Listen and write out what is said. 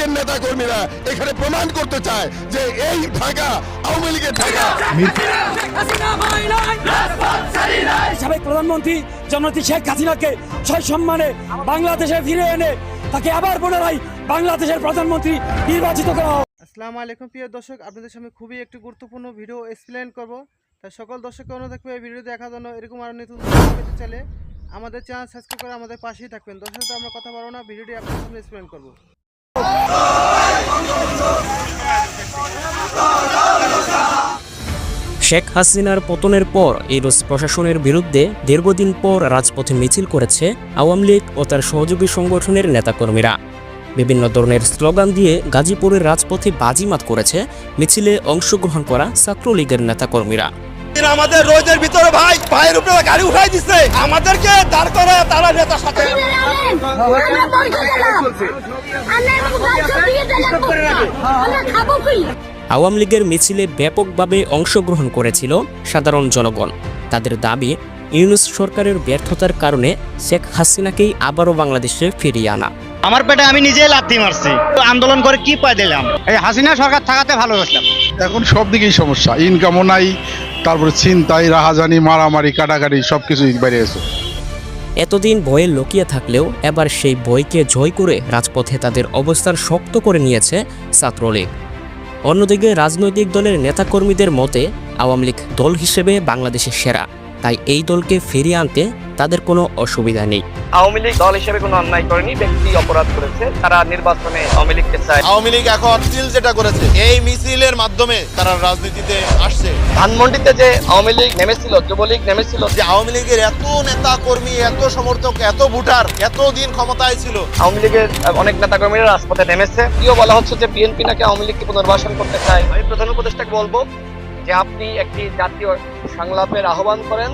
লীগের নেতা কর্মীরা এখানে প্রমাণ করতে চায় যে এই ঢাকা আওয়ামী লীগের ঢাকা। সাবেক প্রধানমন্ত্রী জননেত্রী শেখ হাসিনাকে ছয় সম্মানে বাংলাদেশে ফিরে এনে তাকে আবার পুনরায় বাংলাদেশের প্রধানমন্ত্রী নির্বাচিত করা হোক। আসসালামু আলাইকুম প্রিয় দর্শক আপনাদের সামনে খুবই একটি গুরুত্বপূর্ণ ভিডিও এক্সপ্লেন করব। তাই সকল দর্শককে অনুরোধ থাকবে এই ভিডিও দেখার জন্য এরকম আরও নতুন ভিডিও পেতে চাইলে আমাদের চ্যানেল সাবস্ক্রাইব করে আমাদের পাশেই থাকবেন। দর্শক তো আমরা কথা বলব না ভিডিওটি আপনাদের সামনে এক্সপ্লেন করব। শেখ হাসিনার পতনের পর ইরোস প্রশাসনের বিরুদ্ধে দীর্ঘদিন পর রাজপথে মিছিল করেছে আওয়ামী লীগ ও তার সহযোগী সংগঠনের নেতাকর্মীরা। বিভিন্ন ধরনের স্লোগান দিয়ে গাজীপুরের রাজপথে বাজিমাত করেছে মিছিলে অংশগ্রহণ করা ছাত্রলীগের নেতাকর্মীরা। আমাদের ভিতরে ভাই পায়ের উপরে গাড়ি উঠাই দিচ্ছে আমাদেরকে দাঁড় করে তারা নেতার সাথে। আওয়ামী লীগের মিছিলে ব্যাপকভাবে অংশগ্রহণ করেছিল সাধারণ জনগণ। তাদের দাবি ইউনুস সরকারের ব্যর্থতার কারণে শেখ হাসিনাকেই আবারও বাংলাদেশে ফিরিয়ে আনা। আমার পেটে আমি নিজেই লাথি মারছি। আন্দোলন করে কি পাই দিলাম? এই হাসিনা সরকার থাকাতে ভালোবাসলাম। এখন সব দিকেই সমস্যা। ইনকামও নাই তারপরে চিন্তাই রাহাজানি, মারামারি, কাটাকাটি সব কিছুই বেড়ে গেছে। এতদিন ভয়ে লুকিয়ে থাকলেও এবার সেই ভয়কে জয় করে রাজপথে তাদের অবস্থান শক্ত করে নিয়েছে ছাত্রলীগ। অন্যদিকে রাজনৈতিক দলের নেতাকর্মীদের মতে, আওয়ামী লীগ দল হিসেবে বাংলাদেশের সেরা। তাই এই দলকে ফিরিয়ে আনতে তাদের কোনো অসুবিধা নেই। আওয়ামী লীগ দল হিসেবে কোনো অন্যায় করেনি ব্যক্তি অপরাধ করেছে তারা নির্বাচনে আওয়ামী লীগকে চায়। আওয়ামী লীগ এখন মিছিল যেটা করেছে এই মিছিলের মাধ্যমে তারা রাজনীতিতে আসছে। ধানমন্ডিতে যে আওয়ামী লীগ নেমেছিল যুবলীগ নেমেছিল যে আওয়ামী লীগের এত নেতা কর্মী এত সমর্থক এত ভোটার এত দিন ক্ষমতায় ছিল। আওয়ামী লীগের অনেক নেতাকর্মীরা রাজপথে নেমেছে। কেউ বলা হচ্ছে যে বিএনপি নাকি আওয়ামী লীগকে পুনর্বাসন করতে চায়। আমি প্রধান উপদেষ্টাকে বলব যে আপনি একটি জাতীয় সংলাপের আহ্বান করেন।